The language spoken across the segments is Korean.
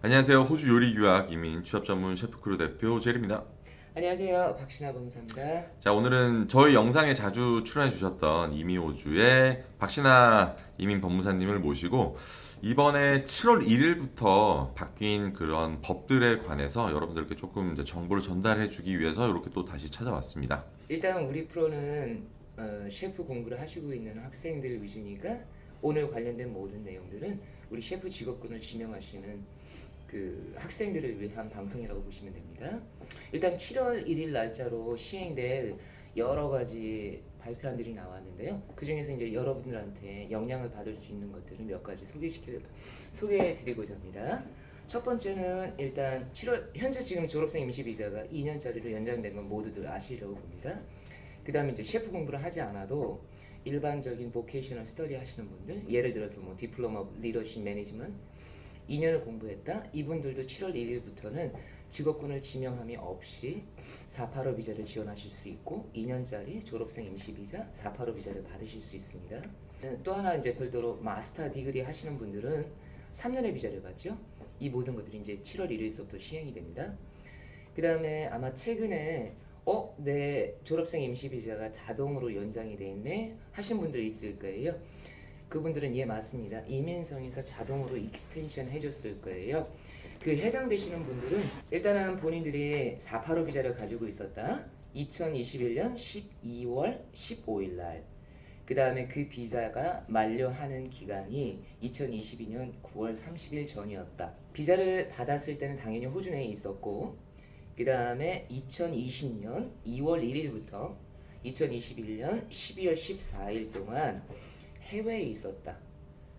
안녕하세요. 호주 요리 유학 이민 취업 전문 셰프 크루 대표 제리입니다. 안녕하세요. 박신아 검사입니다. 자, 오늘은 저희 영상에 자주 출연해 주셨던 이미 호주의 박신아 이민 법무사님을 모시고 이번에 7월 1일부터 바뀐 그런 법들에 관해서 여러분들께 조금 이제 정보를 전달해 주기 위해서 이렇게 또 다시 찾아왔습니다. 일단 우리 프로는 어, 셰프 공부를 하시고 있는 학생들 위주니까 오늘 관련된 모든 내용들은 우리 셰프 직업군을 지명하시는 그 학생들을 위한 방송이라고 보시면 됩니다. 일단 7월 1일 날짜로 시행될 여러 가지 발표안들이 나왔는데요. 그 중에서 이제 여러분들한테 영향을 받을 수 있는 것들을 몇 가지 소개시켜 소개해드리고자 합니다. 첫 번째는 일단 7월 현재 지금 졸업생 임시 비자가 2년짜리로 연장된 건 모두들 아시려고 봅니다. 그다음에 이제 셰프 공부를 하지 않아도 일반적인 보케이셔널 스터디 하시는 분들 예를 들어서 뭐 디플로마 리더십 매니지먼트 2년을 공부했다 이분들도 7월 1일부터는 직업군을 지명함이 없이 485 비자를 지원하실 수 있고 2년짜리 졸업생 임시 비자 485 비자를 받으실 수 있습니다. 또 하나 이제 별도로 마스터 디그리 하시는 분들은 3년의 비자를 받죠. 이 모든 것들이 이제 7월 1일서부터 시행이 됩니다. 그 다음에 아마 최근에 어, 내 졸업생 임시 비자가 자동으로 연장이 돼 있네 하신 분들 있을 거예요. 그분들은 예 맞습니다. 이민성에서 자동으로 익스텐션 해줬을 거예요. 그 해당되시는 분들은 일단은 본인들이 485 비자를 가지고 있었다. 2021년 12월 15일 날. 그 다음에 그 비자가 만료하는 기간이 2022년 9월 30일 전이었다. 비자를 받았을 때는 당연히 호주 내에 있었고, 그 다음에 2020년 2월 1일부터 2021년 12월 14일 동안 해외에 있었다.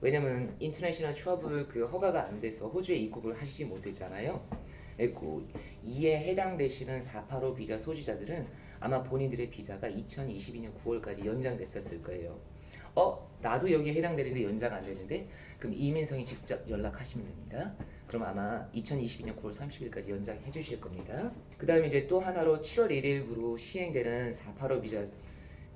왜냐면 인터내셔널 트러블 그 허가가 안 돼서 호주에 입국을 하시지 못했잖아요. 그리고 이에 해당되시는 485 비자 소지자들은 아마 본인들의 비자가 2022년 9월까지 연장됐었을 거예요. 어, 나도 여기에 해당되는데 연장 안 되는데 그럼 이민성이 직접 연락하시면 됩니다. 그럼 아마 2022년 9월 30일까지 연장해 주실 겁니다. 그 다음에 이제 또 하나로 7월 1일부로 시행되는 485 비자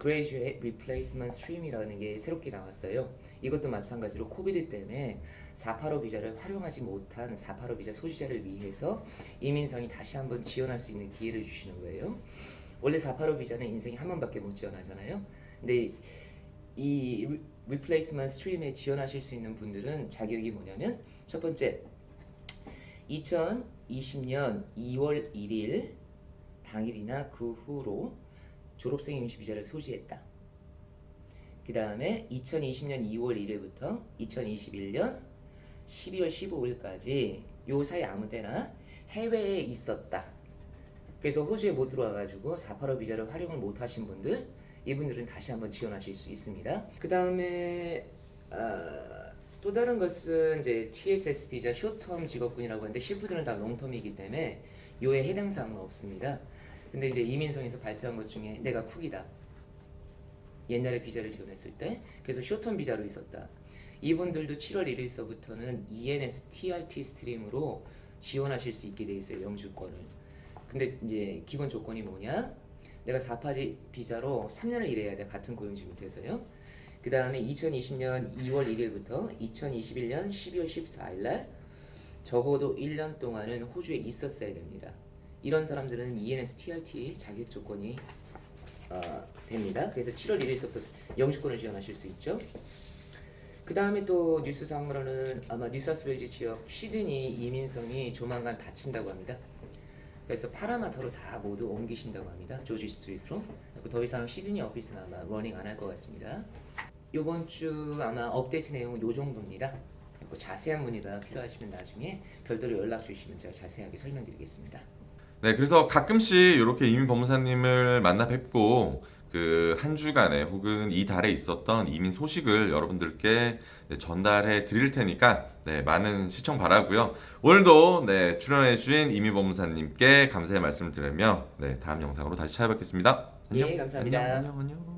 Graduate Replacement Stream이라는 게 새롭게 나왔어요. 이것도 마찬가지로 코비드 때문에 485 비자를 활용하지 못한 485 비자 소지자를 위해서 이민성이 다시 한번 지원할 수 있는 기회를 주시는 거예요. 원래 485 비자는 인생에 한 번밖에 못 지원하잖아요. 근데 이 리- Replacement Stream에 지원하실 수 있는 분들은 자격이 뭐냐면 첫 번째 2020년 2월 1일 당일이나 그 후로 졸업생 임시 비자를 소지했다. 그 다음에 2020년 2월 1일부터 2021년 12월 15일까지 요 사이 아무 때나 해외에 있었다. 그래서 호주에 못 들어와가지고 485 비자를 활용을 못 하신 분들 이분들은 다시 한번 지원하실 수 있습니다. 그 다음에 아, 또 다른 것은 이제 TSS 비자 쇼텀 직업군이라고 하는데 셰프들은 다 롱텀이기 때문에 요에 해당 사항은 없습니다. 근데 이제 이민성에서 발표한 것 중에 내가 쿡이다. 옛날에 비자를 지원했을 때 그래서 쇼텀 비자로 있었다. 이분들도 7월 1일서부터는 ENS TRT 스트림으로 지원하실 수 있게 돼 있어요 영주권을. 근데 이제 기본 조건이 뭐냐? 내가 4파지 비자로 3년을 일해야 돼 같은 고용지 밑에서요. 그 다음에 2020년 2월 1일부터 2021년 12월 14일 날 적어도 1년 동안은 호주에 있었어야 됩니다. 이런 사람들은 E ENS TRT 자격 조건이 어, 됩니다. 그래서 7월 1일서부터 영주권을 지원하실 수 있죠. 그 다음에 또 뉴스상으로는 아마 뉴사스웨일즈 지역 시드니 이민성이 조만간 닫힌다고 합니다. 그래서 파라마타로 다 모두 옮기신다고 합니다. 조지 스트리트로. 더 이상 시드니 오피스는 아마 러닝 안 할 것 같습니다. 이번 주 아마 업데이트 내용은 요 정도입니다. 자세한 문의가 필요하시면 나중에 별도로 연락 주시면 제가 자세하게 설명드리겠습니다. 네, 그래서 가끔씩 이렇게 이민 법무사님을 만나 뵙고 그 한 주간에 혹은 이 달에 있었던 이민 소식을 여러분들께 네, 전달해 드릴 테니까 네, 많은 시청 바라고요. 오늘도 네, 출연해 주신 이민 법무사님께 감사의 말씀을 드리며 네, 다음 영상으로 다시 찾아뵙겠습니다. 안녕. 예, 감사합니다. 안녕, 안녕, 안녕.